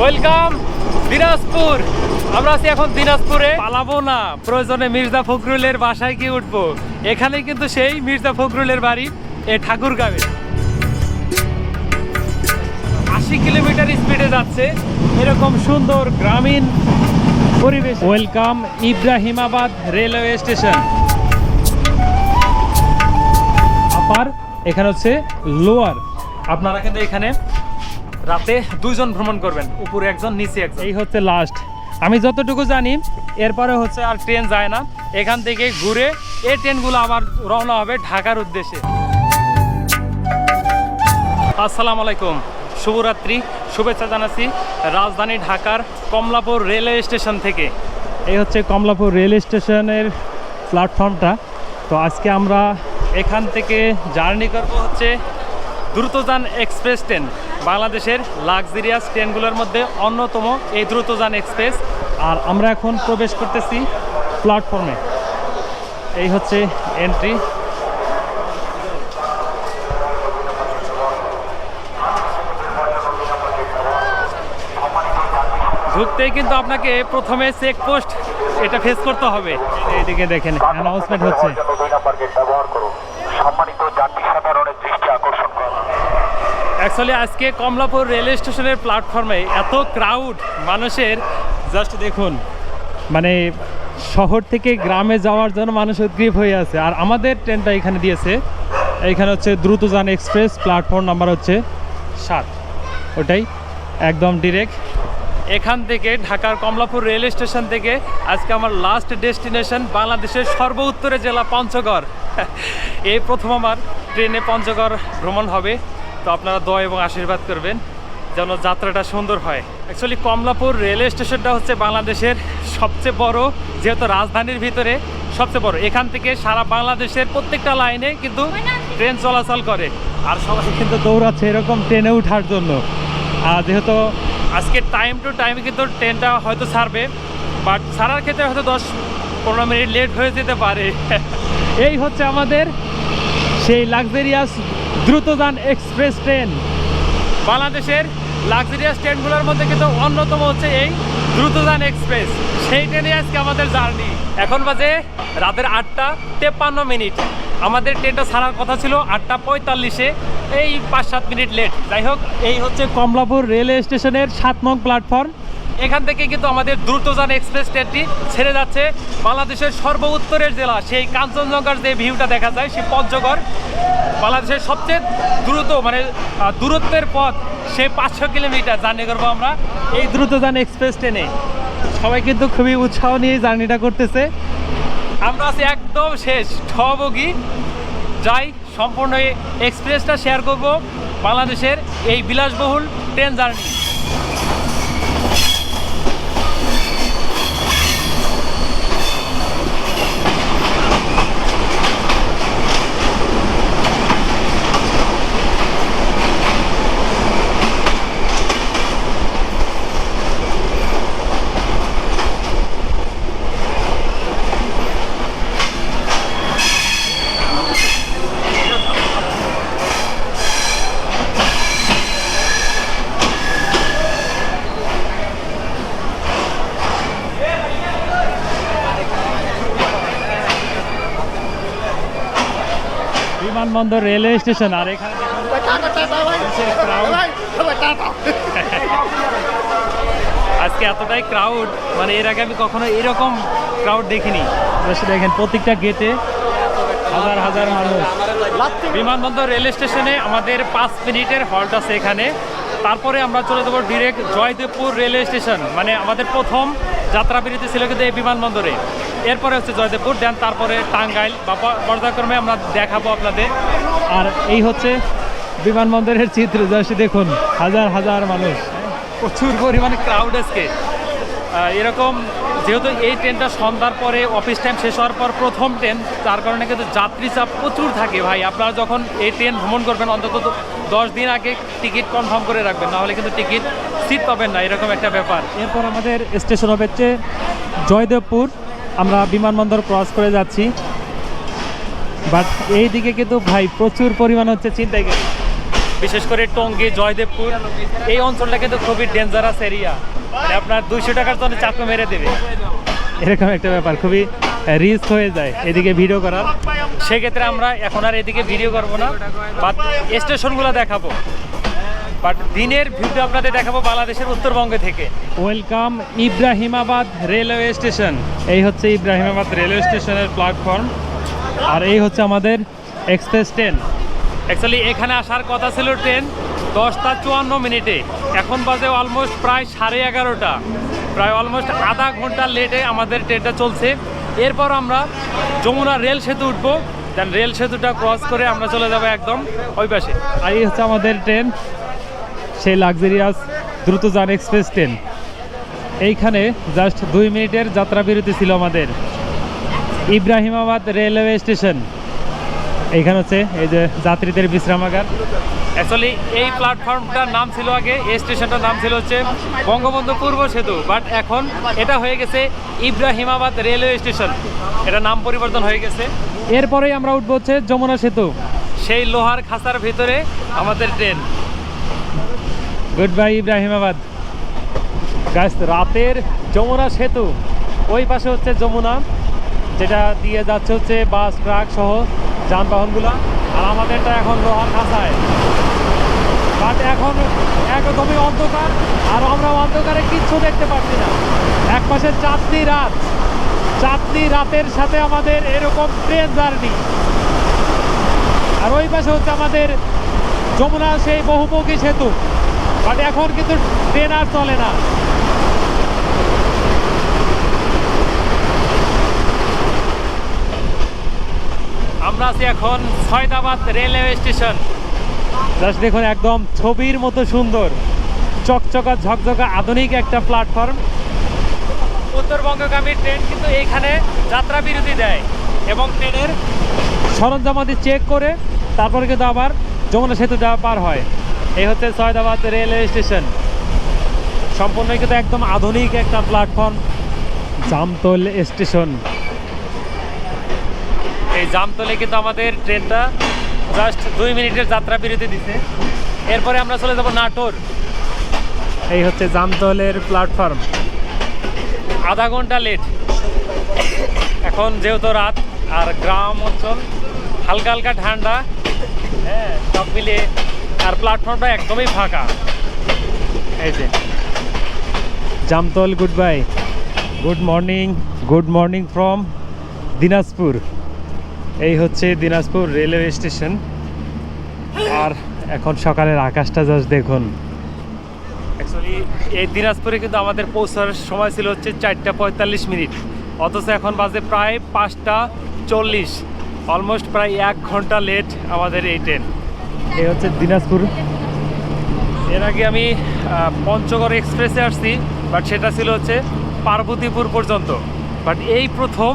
Welcome Dinajpur. আমরা আছি এখন দিনাজপুরে। পালাবো না, প্রয়োজনে মির্জা ফখরুলের বাসায় গিয়ে উঠবো। এখানে কিন্তু সেই মির্জা ফখরুলের বাড়ি, এ ঠাকুরগাঁবে আশি কিলোমিটার স্পিডে যাচ্ছে, এরকম সুন্দর গ্রামীণ পরিবেশ। Welcome Ibrahimabad railway station. Upper, এখানে হচ্ছে লোয়ার। আপনারা কিন্তু এখানে রাতে দুইজন ভ্রমণ করবেন, উপরে একজন, নিচে একজন। এই হচ্ছে লাস্ট আমি যতটুকু জানি, এরপরে হচ্ছে আর ট্রেন যায় না। এখান থেকে ঘুরে এই ট্রেনগুলো আবার রওনা হবে ঢাকার উদ্দেশ্যে। আসসালামু আলাইকুম, শুভরাত্রি, শুভেচ্ছা জানাচ্ছি রাজধানী ঢাকার কমলাপুর রেলওয়ে স্টেশন থেকে। এই হচ্ছে কমলাপুর রেল স্টেশনের প্ল্যাটফর্মটা তো আজকে আমরা এখান থেকে জার্নি করব হচ্ছে দ্রুতযান এক্সপ্রেস ট্রেন। বাংলাদেশের লাক্সারিয়াস ট্রেনগুলোর মধ্যে অন্যতম এই দ্রুতযান এক্সপ্রেস। আর আমরা এখন প্রবেশ করতেছি প্ল্যাটফর্মে। এই হচ্ছে এন্ট্রি ঢুকতেই কিন্তু আপনাকে প্রথমে চেকপোস্ট এটা ফেস করতে হবে। এইদিকে দেখেন অ্যানাউন্সমেন্ট হচ্ছে। সম্মানিত যাত্রী সাধারণের দৃষ্টি আকর্ষণ করুন অ্যাকচুয়ালি আজকে কমলাপুর রেলওয়ে স্টেশনের প্ল্যাটফর্মে এত ক্রাউড মানুষের জাস্ট দেখুন মানে শহর থেকে গ্রামে যাওয়ার জন্য মানুষ উদ্গ্রীব হয়ে আছে। আর আমাদের ট্রেনটা এখানে দিয়েছে। এইখানে হচ্ছে দ্রুতযান এক্সপ্রেস প্ল্যাটফর্ম নাম্বার হচ্ছে সাত। ওটাই একদম ডিরেক্ট এখান থেকে ঢাকার কমলাপুর রেল স্টেশন থেকে আজকে আমার লাস্ট ডেস্টিনেশন বাংলাদেশের সর্ব উত্তরে জেলা পঞ্চগড়। এই প্রথম আমার ট্রেনে পঞ্চগড় ভ্রমণ হবে। তো আপনারা দয় এবং আশীর্বাদ করবেন যেন যাত্রাটা সুন্দর হয়। অ্যাকচুয়ালি কমলাপুর রেলওয়ে স্টেশনটা হচ্ছে বাংলাদেশের সবচেয়ে বড়, যেহেতু রাজধানীর ভিতরে সবচেয়ে বড়। এখান থেকে সারা বাংলাদেশের প্রত্যেকটা লাইনে কিন্তু ট্রেন চলাচল করে। আর সবাই কিন্তু দৌড়াচ্ছে এরকম ট্রেনে ওঠার জন্য। আর যেহেতু আজকে টাইম টু টাইম কিন্তু ট্রেনটা হয়তো ছাড়বে বাট ছাড়ার ক্ষেত্রে হয়তো দশ পনেরো মিনিট লেট হয়ে যেতে পারে। এই হচ্ছে আমাদের সেই লাক্সারিয়াস দ্রুতযান এক্সপ্রেস ট্রেন। বাংলাদেশের লাক্সারিয়াস ট্রেনগুলোর মধ্যে কিন্তু অন্যতম হচ্ছে এই দ্রুতযান এক্সপ্রেস। সেই ট্রেনে আজকে আমাদের জার্নি। এখন বাজে রাতের আটটা তেপ্পান্ন মিনিট। আমাদের ট্রেনটা ছাড়ার কথা ছিল আটটা পঁয়তাল্লিশে। এই পাঁচ সাত মিনিট লেট যাই হোক, এই হচ্ছে কমলাপুর রেলওয়ে স্টেশনের সাত নং প্ল্যাটফর্ম এখান থেকে কিন্তু আমাদের দ্রুতযান এক্সপ্রেস ট্রেনটি ছেড়ে যাচ্ছে বাংলাদেশের সর্ব উত্তরের জেলা, সেই কাঞ্চনজঙ্ঘার যে ভিউটা দেখা যায়, সেই পঞ্চগড়। বাংলাদেশের সবচেয়ে দ্রুত মানে দূরত্বের পথ সেই পাঁচশো কিলোমিটার জার্নি করব আমরা এই দ্রুতযান এক্সপ্রেস ট্রেনে। সবাই কিন্তু খুবই উৎসাহ নিয়ে জার্নিটা করতেছে। আমরা আছি একদম শেষ ঠ বগি যাই, সম্পূর্ণ এক্সপ্রেসটা শেয়ার করব বাংলাদেশের এই বিলাসবহুল ট্রেন জার্নি। বিমানবন্দর রেলওয়ে স্টেশন আর এখানে আজকে এতটাই ক্রাউড মানে এর আগে আমি কখনো এরকম ক্রাউড দেখিনি। দেখেন প্রত্যেকটা গেটে হাজার হাজার মানুষ। বিমানবন্দর রেল স্টেশনে আমাদের পাঁচ মিনিটের হল্ট আছে এখানে। তারপরে আমরা চলে যাব ডিরেক্ট জয়দেবপুর রেলওয়ে স্টেশন মানে আমাদের প্রথম যাত্রা বিরতি ছিল কিন্তু এই বিমানবন্দরে। এরপরে হচ্ছে জয়দেবপুর, দেন তারপরে টাঙ্গাইল বা পর্যায়ক্রমে আমরা দেখাবো আপনাদের। আর এই হচ্ছে বিমানবন্দরের চিত্র, জাস্ট দেখুন, হাজার হাজার মানুষ। প্রচুর পরিমাণে ক্রাউড আজকে। এরকম যেহেতু এই ট্রেনটা সন্ধ্যার পরে অফিস টাইম শেষ হওয়ার পর প্রথম ট্রেন, তার কারণে কিন্তু যাত্রী চাপ প্রচুর থাকে ভাই। আপনারা যখন এই ট্রেন ভ্রমণ করবেন, অন্তত দশ দিন আগে টিকিট কনফার্ম করে রাখবেন, নাহলে কিন্তু টিকিট সিট পাবেন না, এরকম একটা ব্যাপার। এরপর আমাদের স্টেশন হবে হচ্ছে জয়দেবপুর। আমরা বিমানবন্দর ক্রস করে যাচ্ছি। বাট এই দিকে কিন্তু ভাই প্রচুর পরিমাণ হচ্ছে চিন্তাই বিশেষ করে টঙ্গী, জয়দেবপুর, এই অঞ্চলটা কিন্তু খুবই ডেঞ্জারাস এরিয়া মানে আপনার দুইশো টাকার জন্য চাকু মেরে দেবে। এরকম একটা ব্যাপার, খুবই রিস্ক হয়ে যায় এদিকে ভিডিও করার। সেক্ষেত্রে আমরা এখন আর এদিকে ভিডিও করব না বাট স্টেশনগুলো দেখাবো। বাট দিনের ভিউটা আপনাদের দেখাবো বাংলাদেশের উত্তরবঙ্গ থেকে। ওয়েলকাম ইব্রাহিমাবাদ রেলওয়ে স্টেশন এই হচ্ছে ইব্রাহিমাবাদ রেলওয়ে স্টেশনের প্ল্যাটফর্ম আর এই হচ্ছে আমাদের এক্সপ্রেস ট্রেন অ্যাকচুয়ালি এখানে আসার কথা ছিল ট্রেন দশটা চুয়ান্ন মিনিটে। এখন বাজে অলমোস্ট প্রায় সাড়ে এগারোটা। প্রায় অলমোস্ট আধা ঘণ্টা লেটে আমাদের ট্রেনটা চলছে। এরপর আমরা যমুনা রেল সেতু উঠবো। দেন রেল সেতুটা ক্রস করে আমরা চলে যাব একদম ওই পাশে। আর এই হচ্ছে আমাদের ট্রেন সেই লাক্সারিয়াস দ্রুতযান এক্সপ্রেস ট্রেন। এইখানে জাস্ট দুই মিনিটের যাত্রা বিরতি ছিল আমাদের। Ibrahimabad railway station. এইখানে হচ্ছে এই যে যাত্রীদের বিশ্রামাগার। অ্যাকচুয়ালি এই প্ল্যাটফর্মটার নাম ছিল আগে এই স্টেশনটার নাম ছিল হচ্ছে বঙ্গবন্ধু পূর্ব সেতু। বাট এখন এটা হয়ে গেছে ইব্রাহিমাবাদ রেলওয়ে স্টেশন। এটা নাম পরিবর্তন হয়ে গেছে। এরপরেই আমরা উঠবো হচ্ছে যমুনা সেতু। সেই লোহার খাঁচার ভিতরে আমাদের ট্রেন। গুড বাই ইব্রাহিমাবাদ গাছ রাতের যমুনা সেতু। ওই পাশে হচ্ছে যমুনা, যেটা দিয়ে যাচ্ছে হচ্ছে বাস, ট্রাক সহ যানবাহনগুলো। আর আমাদেরটা এখন লোহার খাঁচায়। বাট এখন একদমই অন্ধকার, আর আমরা অন্ধকারে কিচ্ছু দেখতে পাচ্ছি না। এক পাশে চাঁদনি রাত। চাঁদনি রাতের সাথে আমাদের এরকম ট্রেন জার্নি আর ওই পাশে হচ্ছে আমাদের যমুনা, সেই বহুমুখী সেতু। বাট এখন কিন্তু ট্রেন আর চলে না। আমরা আছি এখন সয়দাবাদ রেলওয়ে স্টেশন। জাস্ট দেখুন, একদম ছবির মতো সুন্দর, চকচকা, ঝকঝকা, আধুনিক একটা প্ল্যাটফর্ম উত্তরবঙ্গগামী ট্রেন কিন্তু এইখানে যাত্রা বিরতি দেয় এবং ট্রেনের সরঞ্জামাদি চেক করে তারপরে কিন্তু আবার যমুনা সেতু যাওয়া পার হয়। এই হচ্ছে সয়দাবাদ রেলওয়ে স্টেশন। সম্পূর্ণ কিন্তু একদম আধুনিক একটা প্ল্যাটফর্ম জামতল স্টেশন। এই জামতলে কিন্তু আমাদের ট্রেনটা জাস্ট দুই মিনিটের যাত্রা বিরতি দিছে। এরপরে আমরা চলে যাব নাটোর। এই হচ্ছে জামতলের প্ল্যাটফর্ম আধা ঘণ্টা লেট এখন যেহেতু রাত, আর গ্রাম অঞ্চল, হালকা হালকা ঠান্ডা হ্যাঁ সব মিলিয়ে আর প্ল্যাটফর্মটা একদমই ফাঁকা। এই যে। Jamtol good bye good morning good morning from Dinajpur. এই হচ্ছে দিনাজপুর রেলওয়ে স্টেশন। আর এখন সকালের আকাশটা জাস্ট দেখুন। অ্যাকচুয়ালি এই দিনাজপুরে কিন্তু আমাদের পৌঁছার সময় ছিল হচ্ছে চারটা পঁয়তাল্লিশ মিনিট। অথচ এখন বাজে প্রায় পাঁচটা চল্লিশ। অলমোস্ট প্রায় এক ঘণ্টা লেট আমাদের এই ট্রেন এই হচ্ছে দিনাজপুর। এর আগে আমি পঞ্চগড় এক্সপ্রেসে আসছি বাট সেটা ছিল হচ্ছে পার্বতীপুর পর্যন্ত। বাট এই প্রথম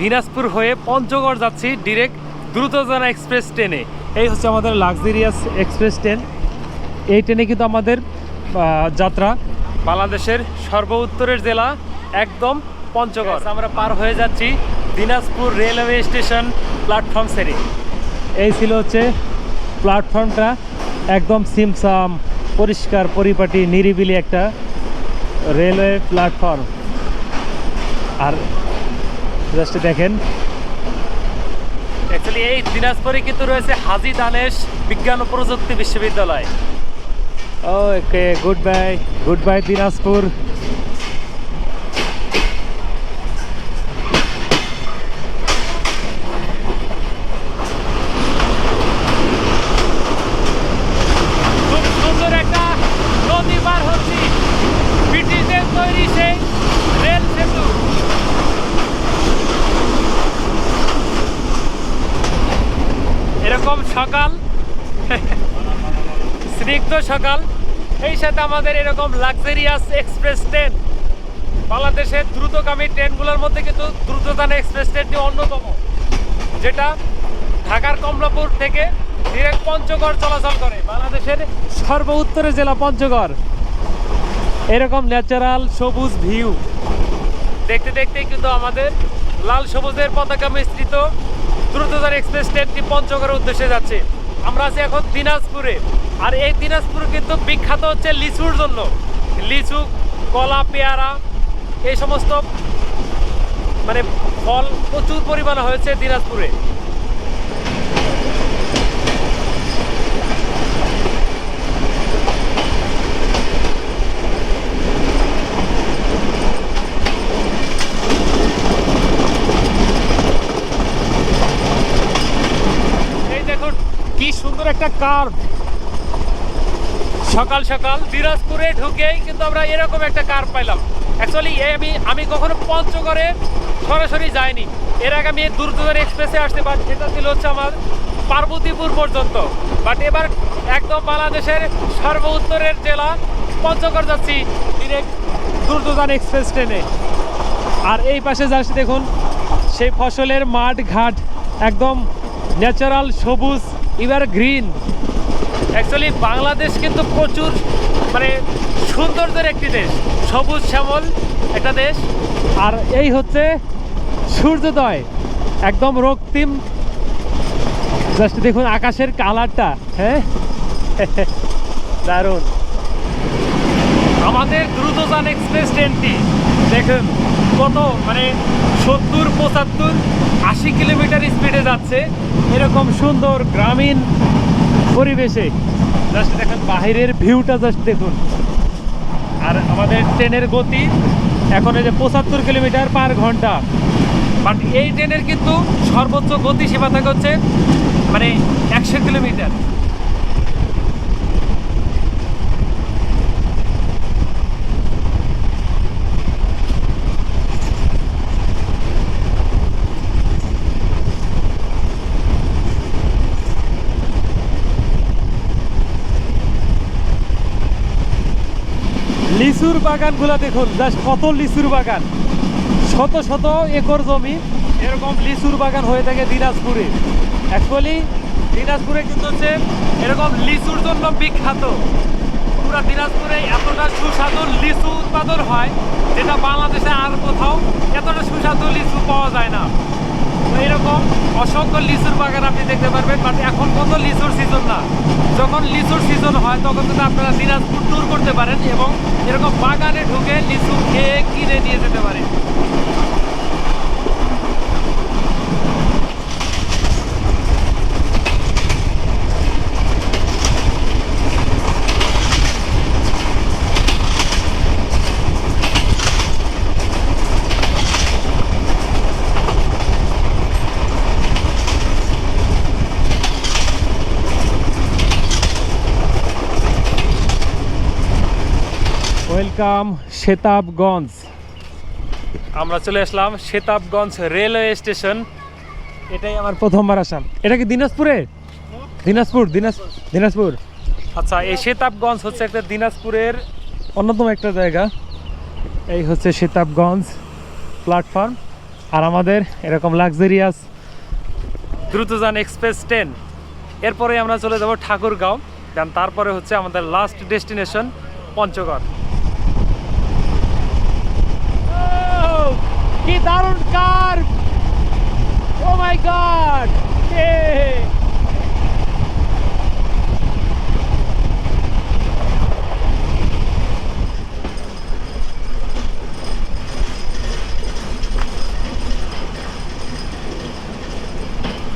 দিনাজপুর হয়ে পঞ্চগড় যাচ্ছি ডিরেক্ট দ্রুতজানা এক্সপ্রেস ট্রেনে। এই হচ্ছে আমাদের লাক্সারিয়াস এক্সপ্রেস ট্রেন। এই ট্রেনে কিন্তু আমাদের যাত্রা বাংলাদেশের সর্ব উত্তরের জেলা একদম পঞ্চগড়। আমরা পার হয়ে যাচ্ছি দিনাজপুর রেলওয়ে স্টেশন প্ল্যাটফর্ম সেরে এই ছিল হচ্ছে প্ল্যাটফর্মটা একদম সিমসাম পরিষ্কার পরিপাটি নিরিবিলি একটা রেলওয়ে প্ল্যাটফর্ম। আর জাস্ট দেখেন। অ্যাকচুয়ালি এই দিনাজপুরে কিন্তু রয়েছে হাজি দানেশ বিজ্ঞান ও প্রযুক্তি বিশ্ববিদ্যালয়। Okay good bye good bye Dinajpur খুব সুন্দর একটা নদী পার হচ্ছি ব্রিটিশদের তৈরি সেই রেল সেতু এরকম সকাল স্নিগ্ধ সকাল। এই সাথে আমাদের এরকম লাক্সারিয়াস এক্সপ্রেস ট্রেন বাংলাদেশের দ্রুতগামী ট্রেনগুলোর মধ্যে কিন্তু দ্রুতগামী এক্সপ্রেস ট্রেনটি অন্যতম। যেটা ঢাকার কমলাপুর থেকে ডিরেক্ট পঞ্চগড় চলাচল করে। বাংলাদেশের সর্ব উত্তরের জেলা পঞ্চগড়। এরকম ন্যাচারাল সবুজ ভিউ দেখতে দেখতে কিন্তু আমাদের লাল সবুজের পতাকা মিশ্রিত দ্রুততর এক্সপ্রেস ট্রেনটি পঞ্চগড়ের উদ্দেশ্যে যাচ্ছে। আমরা আছি এখন দিনাজপুরে। আর এই দিনাজপুর কিন্তু বিখ্যাত হচ্ছে লিচুর জন্য। লিচু, কলা, পেয়ারা, এই সমস্ত মানে ফল প্রচুর পরিমাণে হয়েছে দিনাজপুরে। কি সুন্দর একটা কার্ভ সকাল সকাল দিনাজপুরে ঢুকেই কিন্তু আমরা এরকম একটা কার পাইলাম। অ্যাকচুয়ালি আমি আমি কখনো পঞ্চগড়ে সরাসরি যাইনি। এর আগে আমি দূরদূরের এক্সপ্রেসে আসতে পারি সেটা ছিল হচ্ছে আমার পার্বতীপুর পর্যন্ত। বাট এবার একদম বাংলাদেশের সর্ব উত্তরের জেলা পঞ্চগড় যাচ্ছি ডিরেক্ট দূরদূরান এক্সপ্রেস ট্রেনে আর এই পাশে যাচ্ছি দেখুন, সেই ফসলের মাঠ ঘাট একদম ন্যাচারাল সবুজ, এবার গ্রিন অ্যাকচুয়ালি বাংলাদেশ কিন্তু প্রচুর মানে সৌন্দর্যের একটি দেশ। সবুজ শ্যামল একটা দেশ। আর এই হচ্ছে সূর্যোদয়, একদম রক্তিম। জাস্ট দেখুন আকাশের কালারটা হ্যাঁ? দারুণ। আমাদের দ্রুতযান এক্সপ্রেস ট্রেনটি, দেখুন কত মানে সত্তর, পঁচাত্তর, আশি কিলোমিটার স্পিডে যাচ্ছে। এরকম সুন্দর, গ্রামীণ পরিবেশে। জাস্ট দেখেন, বাহিরের ভিউটা জাস্ট দেখুন। আর আমাদের ট্রেনের গতি এখন এই যে পঁচাত্তর কিলোমিটার পার ঘণ্টা। বাট এই ট্রেনের কিন্তু সর্বোচ্চ গতি সেবা থাকে হচ্ছে মানে একশো কিলোমিটার। লিচুর বাগানগুলো দেখুন, জাস্ট কত লিচুর বাগান। শত শত একর জমি, এরকম লিচুর বাগান হয়ে থাকে দিনাজপুরে। অ্যাকচুয়ালি দিনাজপুরে কিন্তু হচ্ছে এরকম লিচুর জন্য বিখ্যাত। পুরা দিনাজপুরে এতটা সুস্বাদু লিচু উৎপাদন হয়, যেটা বাংলাদেশে আর কোথাও এতটা সুস্বাদু লিচু পাওয়া যায় না। এরকম অসংখ্য লিচুর বাগান আপনি দেখতে পারবেন বাট এখন কত লিচুর সিজন না। যখন লিচুর সিজন হয়, তখন কিন্তু আপনারা দিনাজপুর ট্যুর করতে পারেন এবং এরকম বাগানে ঢুকে লিচু খেয়ে কিনে নিয়ে যেতে পারেন। ওয়েলকাম শেতাবগঞ্জ আমরা চলে আসলাম শেতাবগঞ্জ রেলওয়ে স্টেশন। এটাই আমার প্রথমবার আসাম এটা কি দিনাজপুরে? দিনাজপুর দিনাজ দিনাজপুর। আচ্ছা এই শেতাবগঞ্জ হচ্ছে একটা দিনাজপুরের অন্যতম একটা জায়গা। এই হচ্ছে শেতাবগঞ্জ প্ল্যাটফর্ম আর আমাদের এরকম লাক্সারিয়াস দ্রুতযান এক্সপ্রেস ট্রেন এরপরে আমরা চলে যাব ঠাকুরগাঁও। দেন তারপরে হচ্ছে আমাদের লাস্ট ডেস্টিনেশন পঞ্চগড়। কি দারুণ car! Oh my god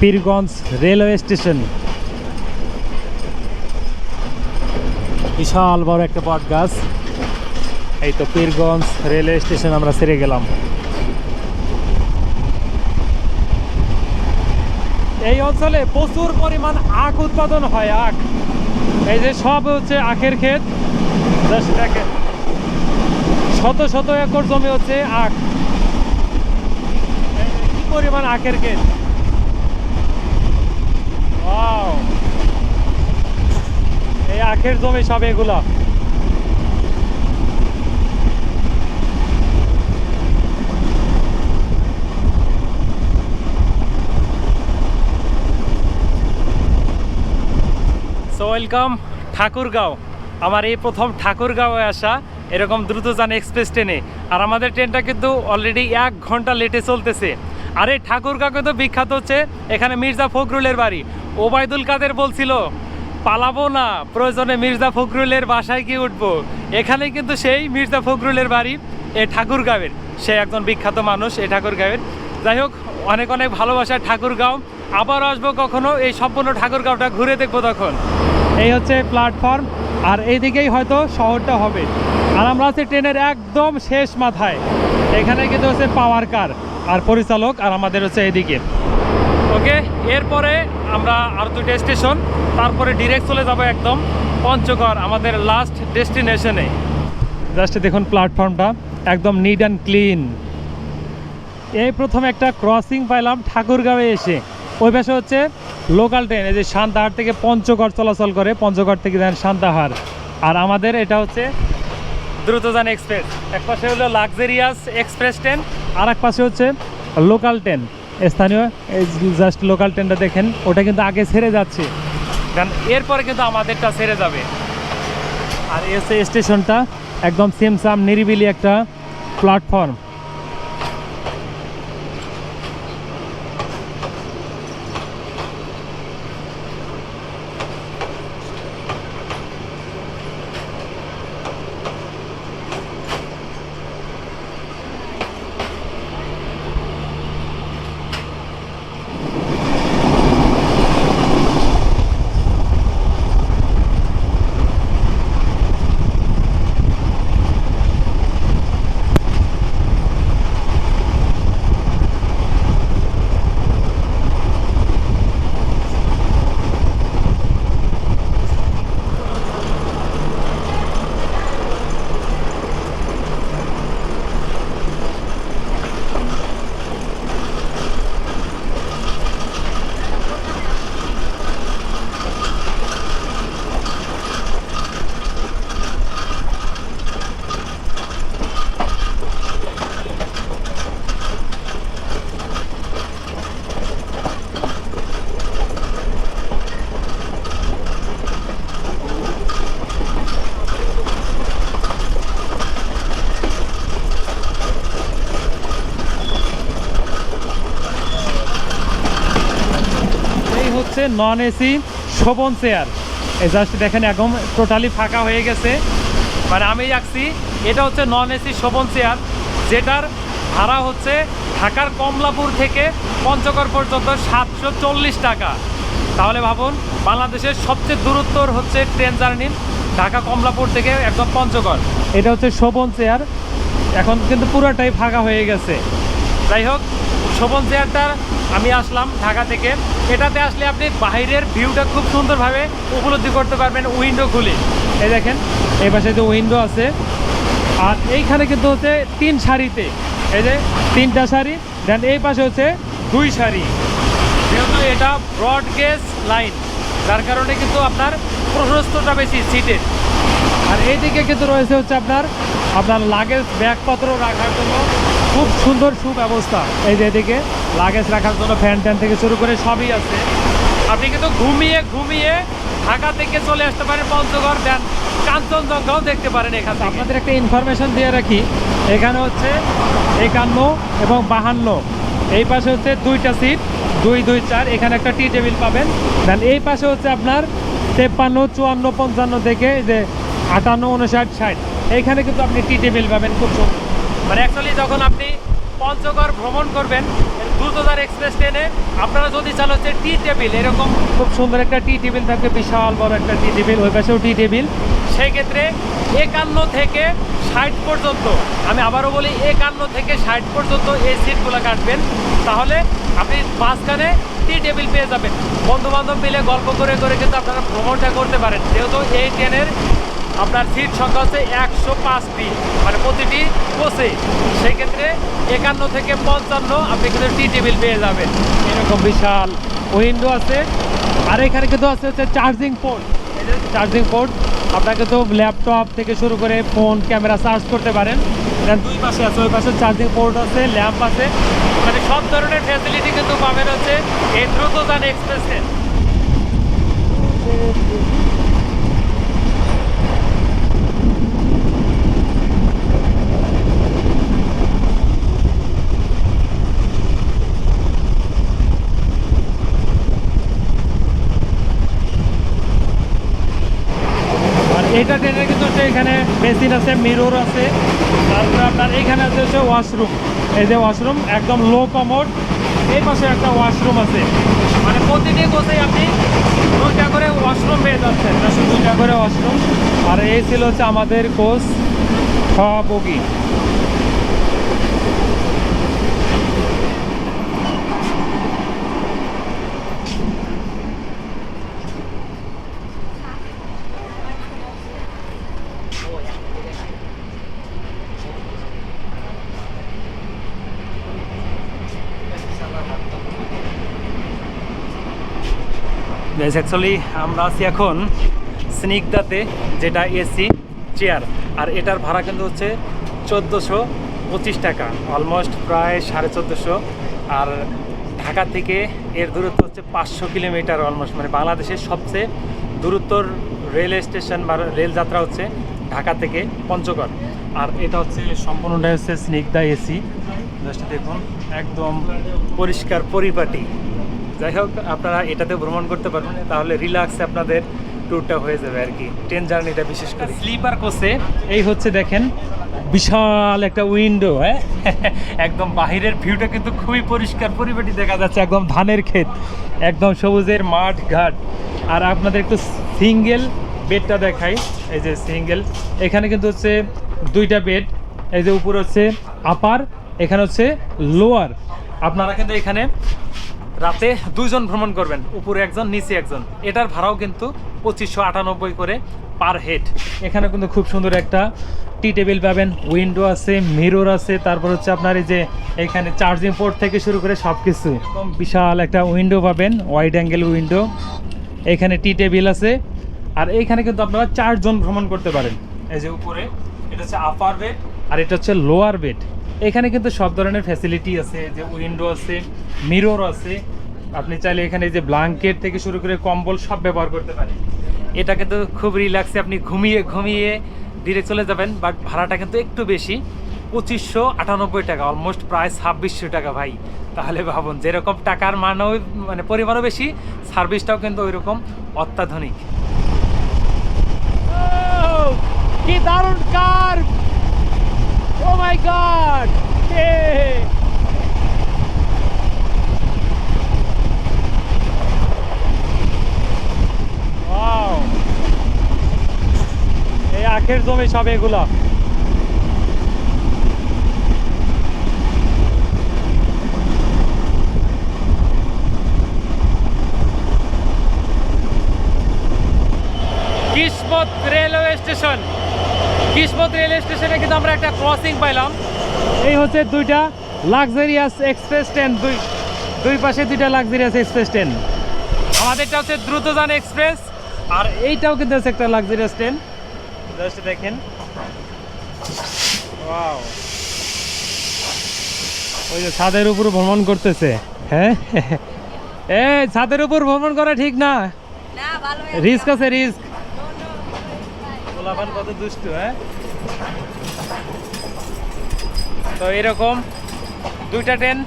Pirganj railway station. বিশাল বড় একটা বট গাছ এই তো পীরগঞ্জ রেলওয়ে স্টেশন আমরা ছেড়ে গেলাম। এই অঞ্চলে প্রচুর পরিমাণ আখ উৎপাদন হয়, আখ। এই যে সব হচ্ছে আখের ক্ষেত। শত শত একর জমি হচ্ছে আখ। কি পরিমাণ আখের ক্ষেত! এই আখের জমি সব এগুলা। So welcome Thakurgaon. আমার এই প্রথম ঠাকুরগাঁওয়ে আসা এরকম দ্রুতযান এক্সপ্রেস ট্রেনে। আর আমাদের ট্রেনটা কিন্তু অলরেডি এক ঘণ্টা লেটে চলতেছে। আর এই ঠাকুরগাঁও কিন্তু বিখ্যাত হচ্ছে এখানে মির্জা ফখরুলের বাড়ি। ওবায়দুল কাদের বলছিল, পালাবো না, প্রয়োজনে মির্জা ফখরুলের বাসায় গিয়ে উঠবো। এখানে কিন্তু সেই মির্জা ফখরুলের বাড়ি, এ ঠাকুরগাঁওয়ের। সে একজন বিখ্যাত মানুষ এই ঠাকুরগাঁওয়ের। যাই হোক, অনেক অনেক ভালোবাসা ঠাকুরগাঁও। আবার আসব কখনো? এই সম্পূর্ণ ঠাকুরগাঁওটা ঘুরে দেখব তখন। এই হচ্ছে প্ল্যাটফর্ম আর এইদিকেই হয়তো শহরটা হবে। আর আমরা আছি ট্রেনের একদম শেষ মাথায়। এখানে কিন্তু হচ্ছে পাওয়ার কার আর পরিচালক আর আমাদের হচ্ছে এইদিকে। ওকে, এরপরে আমরা আর দুটো স্টেশন তারপরে ডিরেক্ট চলে যাব একদম পঞ্চগড়, আমাদের লাস্ট ডেস্টিনেশনে জাস্ট দেখুন প্ল্যাটফর্মটা একদম নিট অ্যান্ড ক্লিন এই প্রথম একটা ক্রসিং পাইলাম ঠাকুরগাঁওয়ে এসে। ওই পাশে হচ্ছে লোকাল ট্রেন এই যে সান্তাহার থেকে পঞ্চগড় চলাচল করে, পঞ্চগড় থেকে দেন সান্তাহার। আর আমাদের এটা হচ্ছে দ্রুতযান এক্সপ্রেস। এক পাশে হলো লাক্সারিয়াস এক্সপ্রেস ট্রেন আর এক পাশে হচ্ছে লোকাল ট্রেন স্থানীয়, এই জাস্ট লোকাল ট্রেনটা দেখেন, ওটা কিন্তু আগে ছেড়ে যাচ্ছে। কারণ এরপরে কিন্তু আমাদেরটা ছেড়ে যাবে। আর এসে স্টেশনটা একদম সেম সাম নিরিবিলি একটা প্ল্যাটফর্ম এই হচ্ছে নন এসি শোভন চেয়ার। এই জাস্ট দেখেন একদম টোটালি ফাঁকা হয়ে গেছে। মানে আমি রাখছি, এটা হচ্ছে নন এসি শোভন চেয়ার, যেটার ভাড়া হচ্ছে ঢাকার কমলাপুর থেকে পঞ্চগড় পর্যন্ত সাতশো চল্লিশ টাকা। তাহলে ভাবুন, বাংলাদেশের সবচেয়ে দূরত্বর হচ্ছে ট্রেন জার্নি ঢাকা কমলাপুর থেকে একদম পঞ্চগড়। এটা হচ্ছে শোভন চেয়ার, এখন কিন্তু পুরোটাই ফাঁকা হয়ে গেছে। যাই হোক শোভন চেয়ারটা আমি আসলাম ঢাকা থেকে। এটাতে আসলে আপনি বাইরের ভিউটা খুব সুন্দরভাবে উপলব্ধি করতে পারবেন উইন্ডো খুলে। এই দেখেন, এই পাশে যে উইন্ডো আছে। আর এইখানে কিন্তু হচ্ছে তিন শাড়িতে। এই যে তিনটা শাড়ি দেন এই পাশে হচ্ছে দুই শাড়ি। যেহেতু এটা ব্রড গেজ লাইন যার কারণে কিন্তু আপনার প্রশস্তটা বেশি সিটের আর এইদিকে কিন্তু রয়েছে হচ্ছে আপনার আপনার লাগেজ ব্যাগপত্র রাখার জন্য খুব সুন্দর সুব্যবস্থা। এই যে এদিকে লাগেজ রাখার জন্য ফ্যান ট্যান থেকে শুরু করে সবই আছে। আপনি কিন্তু ঘুমিয়ে ঘুমিয়ে ঢাকা থেকে চলে আসতে পারেন পঞ্চগড় দেন কাঞ্চনজঙ্ঘাও দেখতে পারেন এখান থেকে। আপনাদের একটা ইনফরমেশন দিয়ে রাখি, এখানে হচ্ছে একান্ন এবং বাহান্ন। এই পাশে হচ্ছে দুইটা সিট দুই দুই, চার, এখানে একটা টি টেবিল পাবেন। দেন এই পাশে হচ্ছে আপনার তেপ্পান্ন, চুয়ান্ন, পঞ্চান্ন থেকে যে আটান্ন উনষাট ষাট। এইখানে কিন্তু আপনি টি টেবিল পাবেন, খুব সুন্দর। যখন আপনি পঞ্চগড় ভ্রমণ করবেন দ্রুতদার এক্সপ্রেস ট্রেনে। আপনারা যদি চান হচ্ছে টি টেবিল, এরকম খুব সুন্দর একটা টি টেবিল থাকবে, বিশাল বড় একটা টি টেবিল, ওই পাশেও টি টেবিল। সেই ক্ষেত্রে একান্ন থেকে ষাট পর্যন্ত, আমি আবারও বলি একান্ন থেকে ষাট পর্যন্ত এই সিটগুলো কাটবেন। তাহলে আপনি মাঝখানে টি টেবিল পেয়ে যাবেন। বন্ধু বান্ধব মিলে গল্প করে করে কিন্তু আপনারা ভ্রমণটা করতে পারেন। যেহেতু এই ট্রেনের আপনার সিট সংখ্যা হচ্ছে একশো পাঁচটি মানে প্রতিটি কোচে। সেই ক্ষেত্রে একান্ন থেকে পঞ্চান্ন আপনি কিন্তু টি টেবিল পেয়ে যাবেন। এরকম বিশাল উইন্ডো আছে। আর এখানে কিন্তু আছে হচ্ছে চার্জিং পোর্ট চার্জিং পোর্ট আপনাকে তো ল্যাপটপ থেকে শুরু করে ফোন ক্যামেরা চার্জ করতে পারেন। দুই পাশে আছে, ওই পাশে চার্জিং পোর্ট আছে ল্যাম্প আছে। মানে সব ধরনের ফ্যাসিলিটি কিন্তু পাবেন হচ্ছে এই দ্রুতযান এখানে বেসিন আছে মিরর আছে। তারপরে আপনার এখানে আছে হচ্ছে ওয়াশরুম এই যে ওয়াশরুম একদম লো কমোড এই পাশে একটা ওয়াশরুম আছে। মানে প্রতিটি কোথায় আপনি দুইটা করে ওয়াশরুম পেয়ে যাচ্ছেন। দুটা করে ওয়াশরুম আর এই ছিল হচ্ছে আমাদের কোচ বগি। অ্যাকচুয়ালি আমরা আছি এখন স্নিগ্ধাতে, যেটা এসি চেয়ার আর এটার ভাড়া কিন্তু হচ্ছে চোদ্দোশো পঁচিশ টাকা অলমোস্ট প্রায় সাড়ে চোদ্দোশো। আর ঢাকা থেকে এর দূরত্ব হচ্ছে পাঁচশো কিলোমিটার অলমোস্ট মানে বাংলাদেশের সবচেয়ে দূরত্বর রেল স্টেশন বা রেল যাত্রা হচ্ছে ঢাকা থেকে পঞ্চগড়। আর এটা হচ্ছে সম্পূর্ণটাই হচ্ছে স্নিগ্ধা এসি দেখুন, একদম পরিষ্কার পরিপাটি। যাই হোক, আপনারা এটাতে ভ্রমণ করতে পারবেন। তাহলে রিল্যাক্সে আপনাদের ট্যুরটা হয়ে যাবে আর কি ট্রেন জার্নিটা বিশেষ করে। স্লিপার কোচে এই হচ্ছে দেখেন, বিশাল একটা উইন্ডো হ্যাঁ? একদম বাহিরের ভিউটা কিন্তু খুবই পরিষ্কার পরিপাটি দেখা যাচ্ছে, একদম ধানের ক্ষেত, একদম সবুজের মাঠ ঘাট। আর আপনাদের একটু সিঙ্গেল বেডটা দেখাই, এই যে সিঙ্গেল এখানে কিন্তু হচ্ছে দুইটা বেড এই যে উপর হচ্ছে আপার এখানে হচ্ছে লোয়ার আপনারা কিন্তু এখানে রাতে দুইজন ভ্রমণ করবেন, উপরে একজন, নিচে একজন। এটার ভাড়াও কিন্তু পঁচিশশো আটানব্বই করে পার হেড। এখানে কিন্তু খুব সুন্দর একটা টি টেবিল পাবেন, উইন্ডো আছে, মিরর আছে, তারপর হচ্ছে আপনার এই যে এখানে চার্জিং পোর্ট থেকে শুরু করে সব কিছু বিশাল একটা উইন্ডো পাবেন, ওয়াইড অ্যাঙ্গেল উইন্ডো। এখানে টি টেবিল আছে, আর এইখানে কিন্তু আপনারা চারজন ভ্রমণ করতে পারেন। এই যে উপরে, এটা হচ্ছে আপার বেড আর এটা হচ্ছে লোয়ার বেড এখানে কিন্তু সব ধরনের ফ্যাসিলিটি আছে যে উইন্ডো আছে মিরর আছে। আপনি চাইলে এখানে যে ব্লাঙ্কেট থেকে শুরু করে কম্বল সব ব্যবহার করতে পারেন। এটা কিন্তু খুব রিল্যাক্সে আপনি ঘুমিয়ে ঘুমিয়ে ডিরেক্ট চলে যাবেন বাট ভাড়াটা কিন্তু একটু বেশি। পঁচিশশো আটানব্বই টাকা অলমোস্ট প্রায় ছাব্বিশশো টাকা ভাই। তাহলে ভাবুন যেরকম টাকার মানও মানে পরিমাণও বেশি সার্ভিসটাও কিন্তু ওই রকম অত্যাধুনিক কি দারুণ কার! ও মাই গড এই আখের জমি সব এগুলা। Kismat railway station. Kismat railway স্টেশনে কিন্তু আমরা একটা ক্রসিং পাইলাম। এই হচ্ছে দুইটা লাক্সারিয়াস এক্সপ্রেস ট্রেন দুই দুই পাশে দুইটা লাক্সারিয়াস এক্সপ্রেস ট্রেন আমাদেরটা হচ্ছে দ্রুতযান এক্সপ্রেস আর এইটাও কিন্তু হচ্ছে একটা লাক্সারিয়াস ট্রেন জাস্ট দেখেন। ওয়াও ওই যে ছাদের উপর ভ্রমণ করতেছে। হ্যাঁ? এ ছাদের উপর ভ্রমণ করা ঠিক না। না রিস্ক আছে রিস্ক গোলাপান কত দুষ্ট হ্যাঁ? তো এরকম দুইটা ট্রেন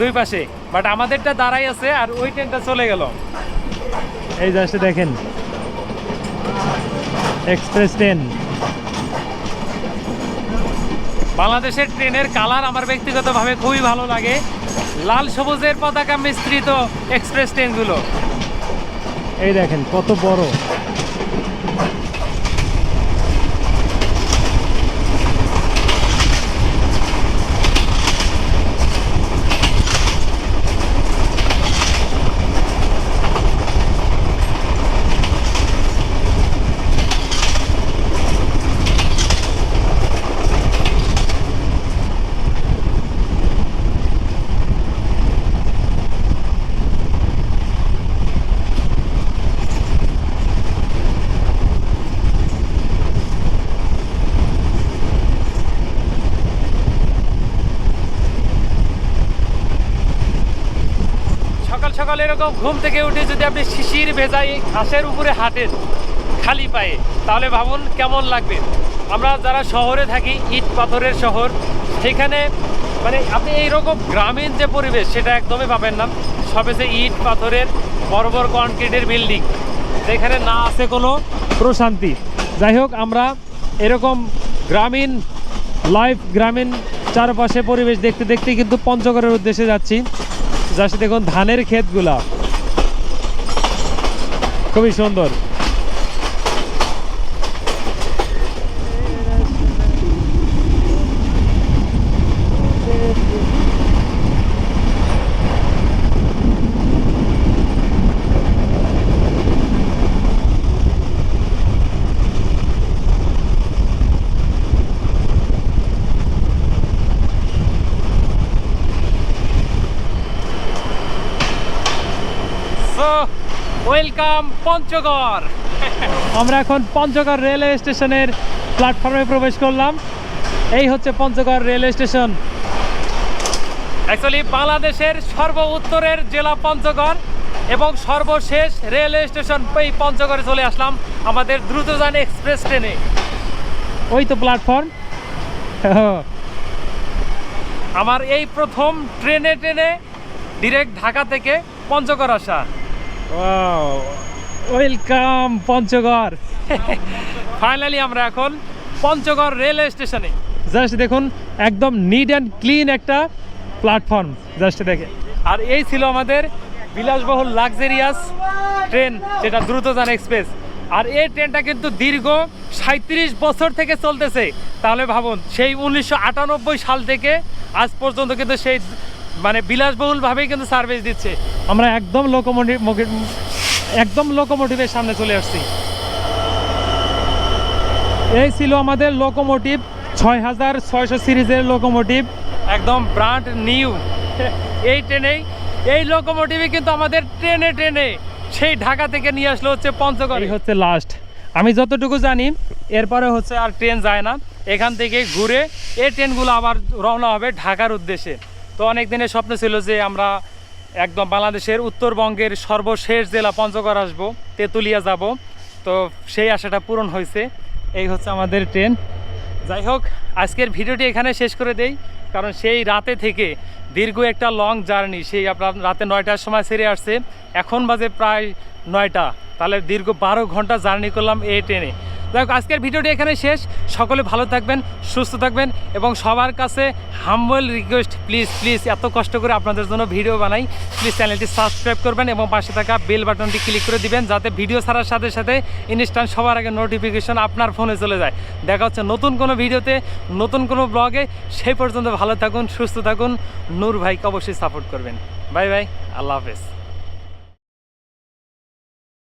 দুই পাশে বাট আমাদেরটা দাঁড়াই আছে আর ওই ট্রেনটা চলে গেল। এই জাস্ট দেখেন এক্সপ্রেস ট্রেন বাংলাদেশের ট্রেনের কালার আমার ব্যক্তিগতভাবে খুবই ভালো লাগে। লাল সবুজের পতাকা মিশ্রিত এক্সপ্রেস ট্রেনগুলো এই দেখেন, কত বড়। সকাল এরকম ঘুম থেকে উঠে যদি আপনি শিশির ভেজা এই ঘাসের উপরে হাঁটেন খালি পায়ে, তাহলে ভাবুন কেমন লাগবে। আমরা যারা শহরে থাকি, ইট পাথরের শহর, সেখানে মানে আপনি এইরকম গ্রামীণ যে পরিবেশ, সেটা একদমই পাবেন না। সবে যে ইট পাথরের বড় বড় কনক্রিটের বিল্ডিং যেখানে না আছে কোনো প্রশান্তি। যাই হোক, আমরা এরকম গ্রামীণ লাইফ, গ্রামীণ চারপাশে পরিবেশ দেখতে দেখতে কিন্তু পঞ্চগড়ের উদ্দেশ্যে যাচ্ছি। যাচ্ছে দেখুন ধানের ক্ষেতগুলা। খুবই সুন্দর সো ওয়েলকাম পঞ্চগড় আমরা এখন পঞ্চগড় রেলওয়ে স্টেশনের প্ল্যাটফর্মে প্রবেশ করলাম। এই হচ্ছে পঞ্চগড় রেলওয়ে স্টেশন অ্যাকচুয়ালি বাংলাদেশের সর্ব উত্তরের জেলা পঞ্চগড় এবং সর্বশেষ রেলওয়ে স্টেশন এই পঞ্চগড়ে চলে আসলাম আমাদের দ্রুতযান এক্সপ্রেস ট্রেনে ওই তো প্ল্যাটফর্ম আমার এই প্রথম ট্রেনে ট্রেনে ডিরেক্ট ঢাকা থেকে পঞ্চগড় আসা। ওয়েলকাম পঞ্চগড় ফাইনালি আমরা এখন পঞ্চগড় রেলওয়ে স্টেশনে জাস্ট দেখুন একদম নিট অ্যান্ড ক্লিন একটা প্ল্যাটফর্ম জাস্ট দেখে। আর এই ছিল আমাদের বিলাসবহুল লাক্সারিয়াস ট্রেন যেটা দ্রুতযান এক্সপ্রেস আর এই ট্রেনটা কিন্তু দীর্ঘ সাঁত্রিশ বছর থেকে চলতেছে। তাহলে ভাবুন সেই উনিশশো আটানব্বই সাল থেকে আজ পর্যন্ত কিন্তু সেই মানে বিলাসবহুলভাবেই কিন্তু সার্ভিস দিচ্ছে। আমরা একদম লোকোমোটিভ একদম লোকোমোটিভের সামনে চলে আসছি। এই ছিল আমাদের লোকোমোটিভ ছয় হাজার ছয়শো সিরিজের লোকোমোটিভ একদম ব্র্যান্ড নিউ এই ট্রেনেই এই লোকোমোটিভে কিন্তু আমাদের ট্রেনে ট্রেনে সেই ঢাকা থেকে নিয়ে আসলো হচ্ছে পঞ্চগড়। হচ্ছে লাস্ট আমি যতটুকু জানি এরপরে হচ্ছে আর ট্রেন যায় না। এখান থেকে ঘুরে এই ট্রেনগুলো আবার রওনা হবে ঢাকার উদ্দেশ্যে। তো অনেক দিনের স্বপ্ন ছিল যে আমরা একদম বাংলাদেশের উত্তরবঙ্গের সর্বশেষ জেলা পঞ্চগড় আসব, তেঁতুলিয়া যাব। তো সেই আশাটা পূরণ হয়েছে। এই হচ্ছে আমাদের ট্রেন। যাই হোক, আজকের ভিডিওটি এখানে শেষ করে দেই, কারণ সেই রাতে থেকে দীর্ঘ একটা লং জার্নি সেই আপনার রাতে নয়টার সময় সেরে আসছে। এখন বাজে প্রায় নয়টা, তাহলে দীর্ঘ বারো ঘণ্টা জার্নি করলাম এই ট্রেনে। যাই হোক, আজকের ভিডিওটি এখানে শেষ। সকলে ভালো থাকবেন, সুস্থ থাকবেন এবং সবার কাছে হাম্বল রিকোয়েস্ট প্লিজ প্লিজ এত কষ্ট করে আপনাদের জন্য ভিডিও বানাই। প্লিজ চ্যানেলটি সাবস্ক্রাইব করবেন এবং পাশে থাকা বেল বাটনটি ক্লিক করে দিবেন যাতে ভিডিও ছাড়ার সাথে সাথে ইনস্ট্যান্ট সবার আগে নোটিফিকেশন আপনার ফোনে চলে যায়। দেখা হচ্ছে নতুন কোনো ভিডিওতে, নতুন কোনো ব্লগে সেই পর্যন্ত ভালো থাকুন, সুস্থ থাকুন। নূর ভাইকে অবশ্যই সাপোর্ট করবেন। বাই বাই আল্লাহ হাফেজ।